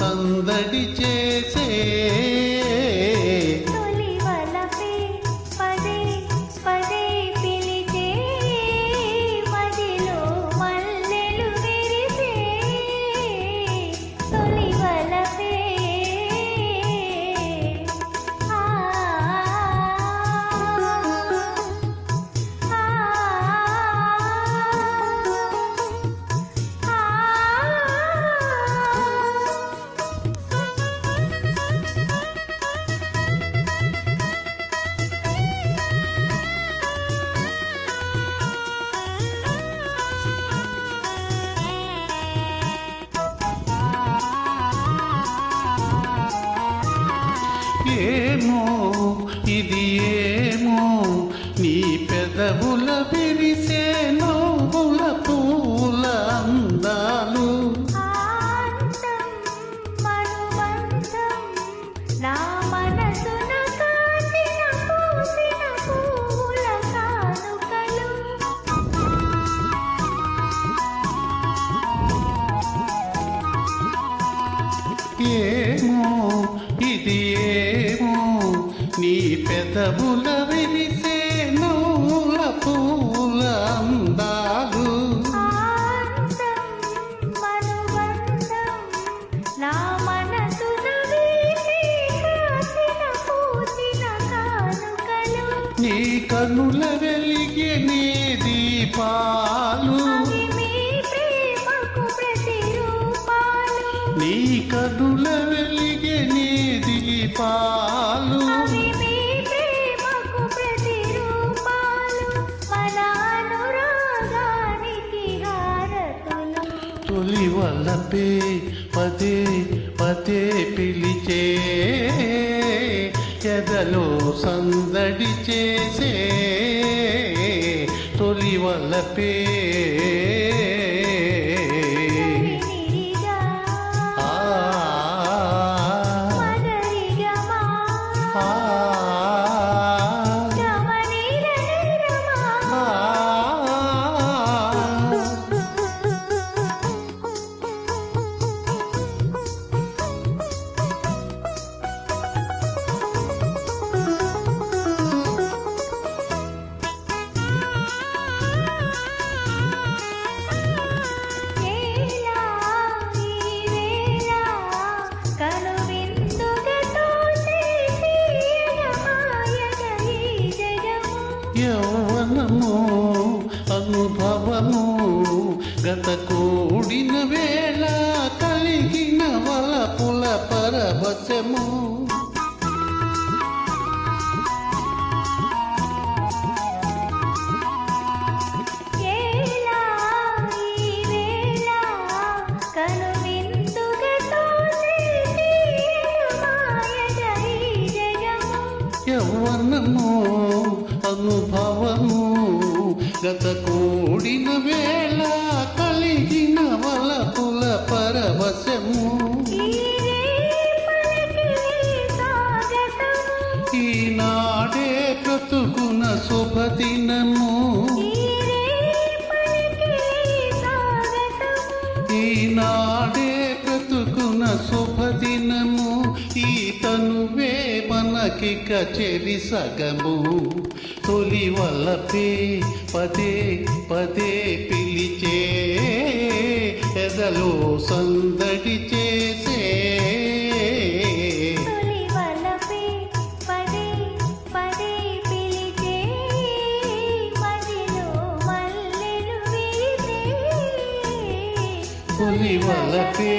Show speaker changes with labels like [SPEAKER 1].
[SPEAKER 1] ఎదలో ఏమో ఇది చేతముల విరిసే నూల పూల అందాలు
[SPEAKER 2] నీ
[SPEAKER 1] కనుల వెలిగే నీ దీపాలు. నీ కనుల వెలిగే నీ దీపాలు. వల్లపే పదే పదే పిలిచే ఎదలో సందడి చేసే తొలి వల్లపే గత కూడిన వేళ కలిగిన వలపుల పరవశము.
[SPEAKER 2] తీయగమాయగ ఈ జగము
[SPEAKER 1] యౌవనము అనుభవము గత కూడిన వేళ ఈనాడే బ్రతుకున శుభదినము. ఈ తనువే మనకిక చెరి సగము. తొలి వల్లపే పదే పదే పిలిచే. ఎదలో సందడిచే తొలి వలపే